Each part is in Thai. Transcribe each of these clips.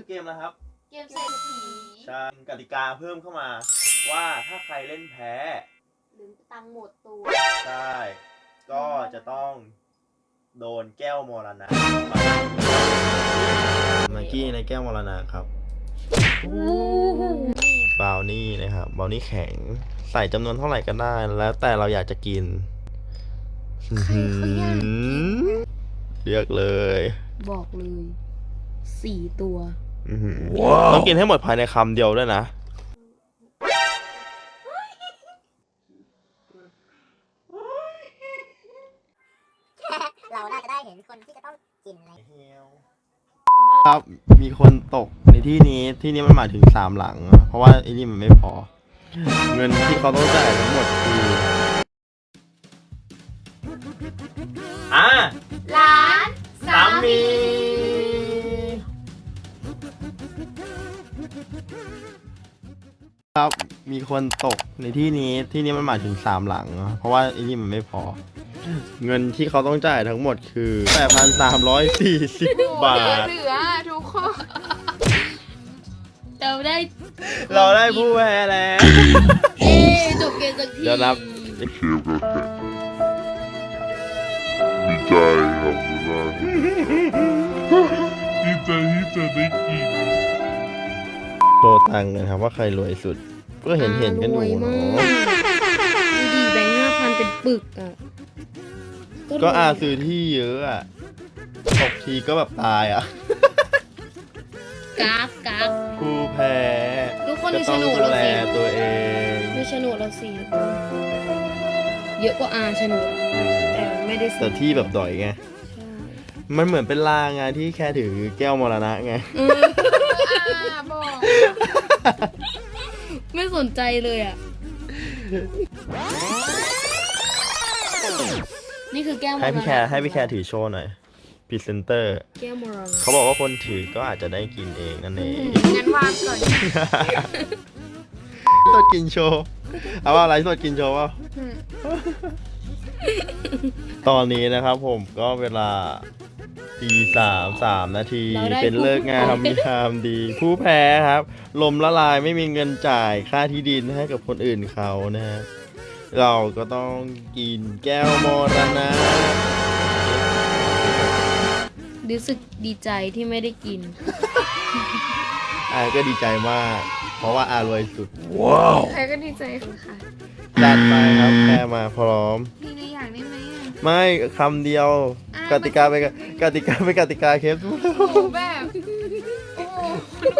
คือเกมนะครับ เกมเศรษฐีใช่กติกาเพิ่มเข้ามา ว่าถ้าใครเล่นแพ้หรือตังค์หมดตัว ใช่ก็จะต้องโดนแก้วมรณะมากี้ในแก้วมรณะครับบราวนี่นะครับบราวนี่แข็งใส่จำนวนเท่าไหร่ก็ได้ แล้วแต่เราอยากจะกินใครเขาอยากกินเลือกเลย บอกเลยสี่ตัวอื้อหือ ต้องกินให้หมดภายในคำเดียวด้วยนะเราน่าจะได้เห็นคนที่จะต้องกินอะไรครับมีคนตกในที่นี้ที่นี้มันหมายถึงสามหลัง เพราะว่าไอ้นี่มันไม่พอ เงินที่เขาต้องจ่ายทั้งหมดคืออ่าร้านสามี ครับมีคนตกในที่นี้ที่นี้มันหมายถึงสามหลังเพราะว่าไอ้นี่มันไม่พอ เงินที่เขาต้องจ่ายทั้งหมดคือ8,340 บาท เหลือทุกคนเราได้เราได้ผู้แพ้แล้ว เอ๊จบเกมสักทีเดี๋ยวรับดีใจครับดีใจที่จะได้กิน โชว์ตังค์นะครับ ว่าใครรวยสุด ก็เห็นเห็นๆกันอยู่รวยมาเนาะกดูดีแบงค์ห้าพันเป็นปึกอะก็อาซื้อที่เยอะอะตกทีก็แบบตายอะกราฟกราฟผู้แพ้ทุกคนก็ดูต้โฉองนดดูเราแลสิตัวเองดูโฉนดเราสิเยอะกว่าอาโฉนดแต่ไม่ได้ซื้แต่ที่แบบดอยไงใช่มันเหมือนเป็นลางไงที่แค่ถือแก้วมรณะไงอืมอ่า บอก ไม่สนใจเลยอะ นี่คือแก้วมรณะให้พี่แคร์ให้พี่แคร์ถือโชว์หน่อยพรีเซนเตอร์ แก้วมรณะเขาบอกว่าคนถือก็อาจจะได้กินเองนั่นเอง งั้นวางก่อน สดกินโชว์เอาว่าอะไรสดกินโชว์ว่าตอนนี้นะครับผมก็เวลา ตีสามสามนาทีเป็นเลิกงามยามดี ผู้แพ้ครับ ลมละลายไม่มีเงินจ่ายค่าที่ดินให้กับคนอื่นเขานะฮะเราก็ต้องกินแก้วมรณะรู้สึกดีใจที่ไม่ได้กิน อาก็ดีใจมาก เพราะว่าอารวยสุด ใครก็ดีใจค่ะจัดไปครับแค่มาพร้อมพี่ในอยากได้ ไหมอะไม่คำเดียว อะ กติกาไปนกติกาไปนกติกาเคฟดูโอ้โหแบบโอ้โห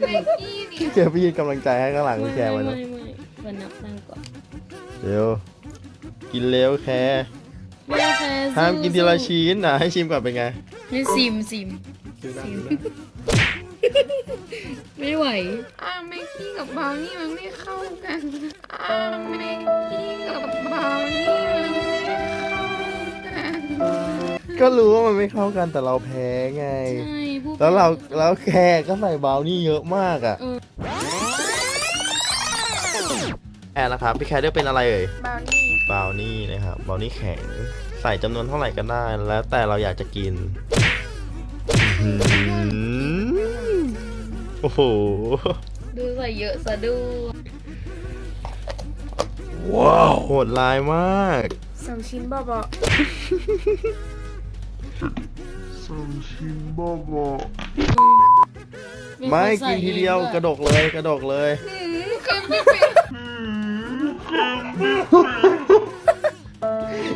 เบกกี้เนี่ยเคฟพี่กำลังใจให้ข้างหลังพี่แคร์ไว้ไม่นะไม่ไม่วันนับตังค์ก่อนเร็วกินเร็วแคร์ไม่แคร์ห้ามกินทีละชิ้นนะให้ชิมก่อนเป็นไงไม่ซิมซิมไม่ไหวอ่าเบกกี้กับบราวนี่มันไม่เข้ากันอ่าเบกกี้กับบราวนี่มันไม่เข้ากัน ก็รู้ว่ามันไม่เข้ากันแต่เราแพ้ไง ใช่ผู้แล้วเราแล้วแคร์ก็ใส่บราวนี่เยอะมากอะ เออแอนนะครับพี่แคร์เลือกเป็นอะไรเอ่ยบราวนี่บราวนี่นะครับบราวนี่แข็งใส่จำนวนเท่าไหร่ก็ได้ แล้วแต่เราอยากจะกินอื้อหือโอ้โห ดูใส่เยอะซะด้วยโหดร้ายมาก สองชิ้นบอบอ สองชิ้นบ้าบอไม่กินทีเดียวกระดกเลยกระดกเลย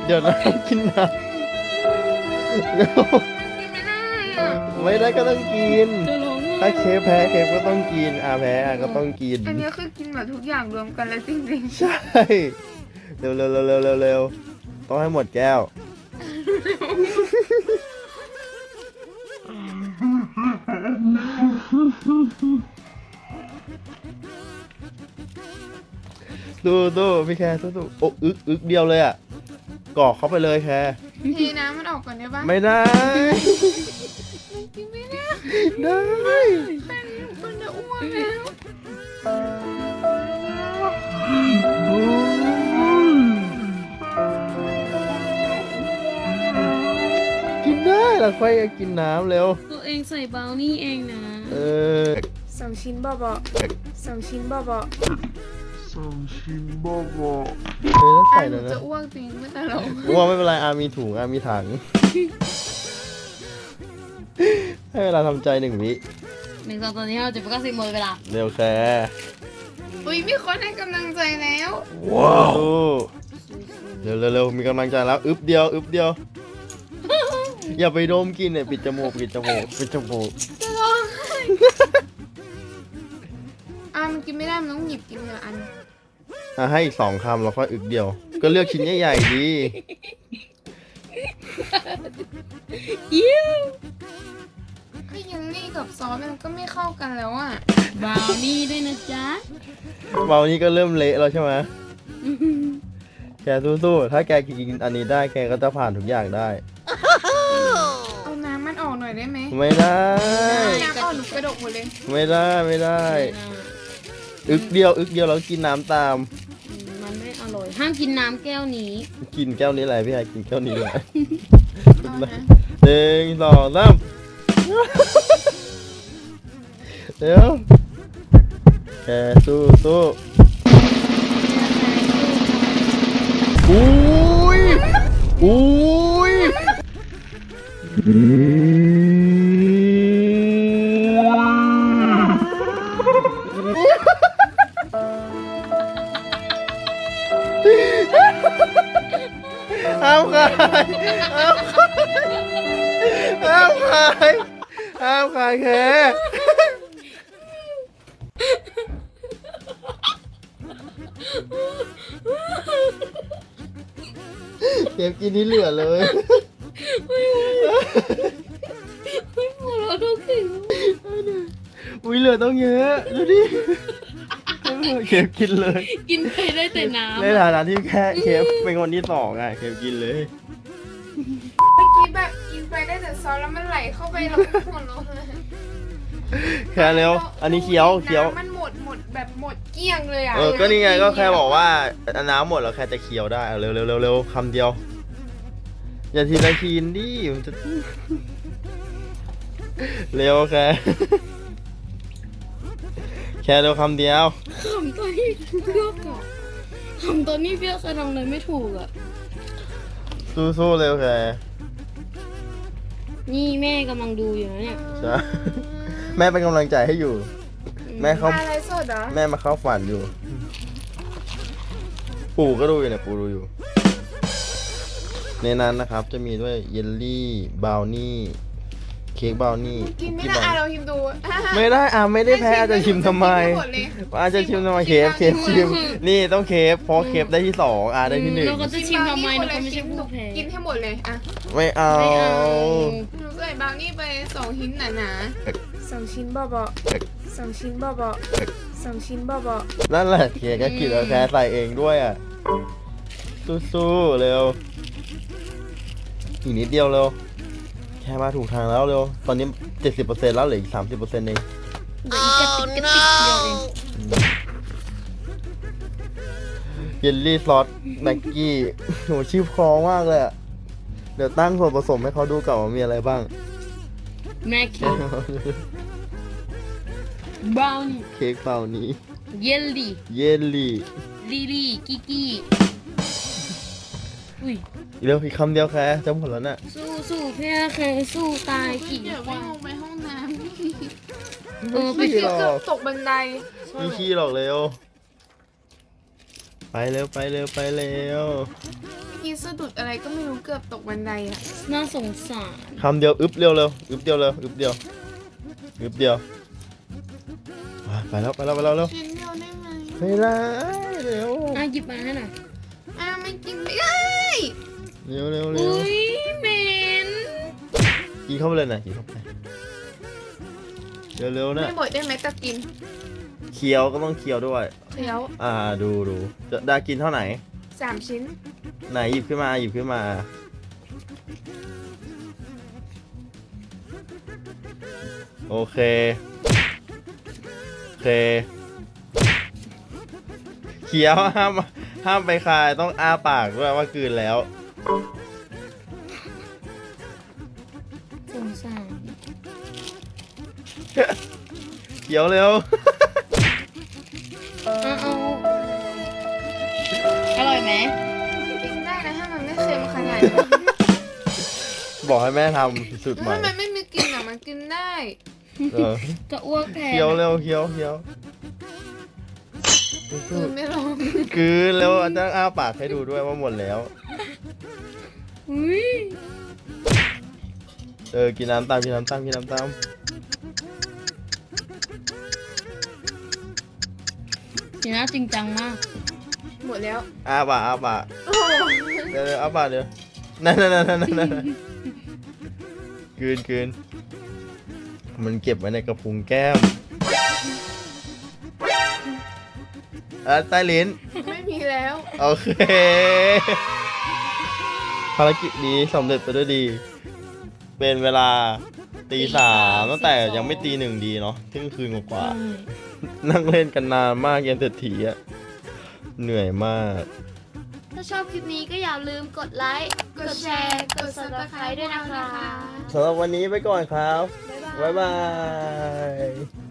เดี๋ยวนะกินนะเดี๋ยวกินไม่ได้อะไม่ได้ก็ต้องกินจะร้องไห้ถ้าเคฟแพ้เคฟก็ต้องกินอาแพ้อาก็ต้องกิน อันนี้คือกินแบบทุกอย่างรวมกันแล้วจริงใช่เร็วเร็วเร็วเร็วเร็วเร็วต้องให้หมดแก้ว ดูดูพี่แคร์สู้สู้โอ้อึกอึกเดียวเลยอะกรอกเข้าไปเลยแคร์ๆเทน้ำมันออกก่อนได้ปะไม่ได้กินไม่ได้ได้แค่นี้มันจะอ้วนแล้ว กินได้แล้วค่อยกินน้ำเร็ว ตัวเองใส่เบลนี่เองนะเเออสองชิ้นเบาๆสองชิ้นเบาสองชิ้นบ้าๆเฮ้ยแล้วๆใส่อะหหนูน่อยนะจะอ้วกจริงไม่ตลกว่าไม่เป็นไรอามีถุงอามีถัง ให้เวลาทำใจหนึ่งวิหนึ่งสองตอนนี้เราจะไปก็สิบหมดเวลาเร็วแค่อุ้ยมีคนให้กำลังใจแล้ว ว้าวเร็วเร็วเร็วมีกำลังใจแล้ว อึบเดียว อึบเดียว อย่าไปดมกินเนี่ยปิดจมูกปิดจมูกปิดจมูกจะร้องไห้อะมันกินไม่ได้มันต้องหยิบกินทีละอัน อะให้อีกสองคำแล้วค่อยอึกเดียว ก็เลือกชิ้นใหญ่ๆดี ยิ้วก็เยลลี่กับซอสมันก็ไม่เข้ากันแล้วอะ บราวนี่ด้วยนะจ๊ะเบานี้ก็เริ่มเละแล้วใช่ไหมแกสู้ๆถ้าแกกินอันนี้ได้แกก็จะผ่านทุกอย่างได้เอาน้ำมัน ออกหน่อยได้ไหมไม่ได้ น้ำออกหนูกระดกหมดเลยไม่ได้ไม่ได้ อึกเดียว อึกเดียวแล้วกินน้ำตามอืมมันไม่อร่อย ห้ามกินน้ำแก้วนี้ กินแก้วนี้แหละพี่ไอกินแก้วนี้แหละเอานะหนึ่งสองสามเดี๋ยวแกสู้สู้อุ้ยอุ้ย เอาขายเอาขายเอาขายเอาขายแค่เก็บกินที่เหลือเลย หมดแล้วทุกสิ่งอุ้ยเหลือต้องเยอะดูดิเก็บกินเลยกินไปได้แต่น้ำในฐานะที่แค่เคฟเป็นคนที่สองอะเคฟกินเลยเมื่อกี้แบบกินไปได้แต่ซอสแล้วมันไหลเข้าไปแล้วหมดเลยแค่เร็วอันนี้เคี้ยวเคี้ยวน้ำมันหมดหมดแบบหมดเกลี้ยงเลยอะเออก็นี่ไงก็แค่บอกว่าน้ำหมดแล้วแค่จะเคี้ยวได้เอาเร็วเร็วเร็วเร็วคำเดียว อย่าทีละทีนดิมันจะ เร็วแค่แค่เร็วคำเดียวคำตัวนี้เพื่อกอะคำตัวนี้เพื่อเคยทำอะไรไม่ถูกอะสู้ๆเร็วแค่นี่แม่กำลังดูอยู่นะเนี่ยใช่แม่เป็นกำลังใจให้อยู่ แม่เขาอะไรสดเหรอแม่มาเข้าฝันอยู่ ปู่ก็ดูอยู่เนี่ยปู่ดูอยู่ ในนั้นนะครับจะมีด้วยเยลลี่บราวนี่เค้กบราวนี่กินไม่คุกได้กี้บอะราวเรานี่ชิมดูไม่ได้อะไม่ได้แพ้จะชิมทำไมหดเลยอาจจะชิมทำไมเคฟเคฟชิม นี่ต้องเคฟเพราะเคฟได้ที่สองอะได้ที่หนึ่งเราก็จะชิมทำไมบเราราวก็นี่ไม่ใช่ผู้แพ้กินให้หมดเลยอะไม่เอาไม่เอาหนูใส่บราวนี่ไปสองชิ้นหนาๆสองชิ้นเบาๆสองชิ้นเบาๆสองชิ้นเบานั่นแหละเคฟก็กินแล้วแค่ใส่เองด้วยอะสู้ๆเร็ว อีกนิดเดียวเร็ว แค่มาถูกทางแล้วเร็ว ตอนนี้70%แล้วเหลืออีก30%เองเดี๋ยวอีกกระติกกระติกเดียวเองเยลลี่ซอสแม็กกี้โหชื่อพอมากเลยอะเดี๋ยวตั้งส่วนผสมให้เขาดูก่อนว่ามีอะไรบ้าง แม่คิดบราวนี่เค้กเปล่านี้ เยลลี่ เยลลี่ ลิลี่กิกกี้ อุ้ยเร็วอีกคำเดียวแค่จะหมดแล้วน่ะสู้สู้เพื่อใครสู้ตายๆขี่เดี๋ยวควิ่วางมลงไปห้องน้เออำไปไม่เที่เกืยวอบตกบันไดไม่ขี้หรอกเร็ว ไปเร็วไปเร็วไปเร็วเมื่อกี้สะดุดอะไรก็ไม่รู้เกือบตกบันไดอะน่าสงสารคำเดียวอึบเร็วเร็วอึบเดียวเร็วอึบเดียวอึบเดียวอะไปแล้วไปแล้วไปแล้วเร็วชิ้นเดียวได้ไหมไม่ได้เร็วอะหยิบมาให้หน่อย อ้าวไม่กินไม่ได้เร็วเร็วเร็วอุ้ยเหม็นกินเข้าไปเลยนะกินเข้าไปเร็วเร็วๆนะไม่หมดได้ไหมตะกินเคี้ยวก็ต้องเคี้ยวด้วย เคี้ยวอ่าดูดูจะดากินเท่าไหนสามชิ้นไหนหยิบขึ้นมาหยิบขึ้นมา โอเคโอเคเคี้ยวห้าม ห้ามไปคายต้องอ้าปากด้วยว่ากลืนแล้ว สงสารคี้ยวเร็ว เอาเอาอร่อยไหมกินได้นะถ้ามันไม่เค็มขนาดนี้บอกให้แม่ทำสูตรใหม่ถ้ามันไม่มีกลิ่นอะมันกินได้ เออจะอ้วกแทนเคี้ยวเร็วเคี้ยวเคี้ยว คือไม่ลองคือแล้วอาจารย์อ้าปากให้ดูด้วยว่าหมดแล้วอุ้ยเออกินน้ำตามกินน้ำตามกินน้ำตามทีน่าจริงจังมาก หมดแล้วอ้าปากอ้าปากโอ้โหเดี๋ยวเดี๋ยวอ้าปากเดี๋ยวนั่นนั่นนั่นนั่นนั่นกลืนกลืนมันเก็บไว้ในกระพุ้งแก้ม เออใต้ลิ้น ไม่มีแล้ว โอเค ภารกิจนี้สำเร็จไปด้วยดี เป็นเวลาตีสามตั้งแต่ยังไม่ตีหนึ่งดีเนาะเที่ยงคืนกว่าๆนั่งเล่นกันนานมากเย็นเศรษฐีอะเหนื่อยมาก ถ้าชอบคลิปนี้ก็อย่าลืมกดไลค์ กดแชร์ กด subscribe ด้วยนะคะ สำหรับวันนี้ไปก่อนครับ บ๊ายบาย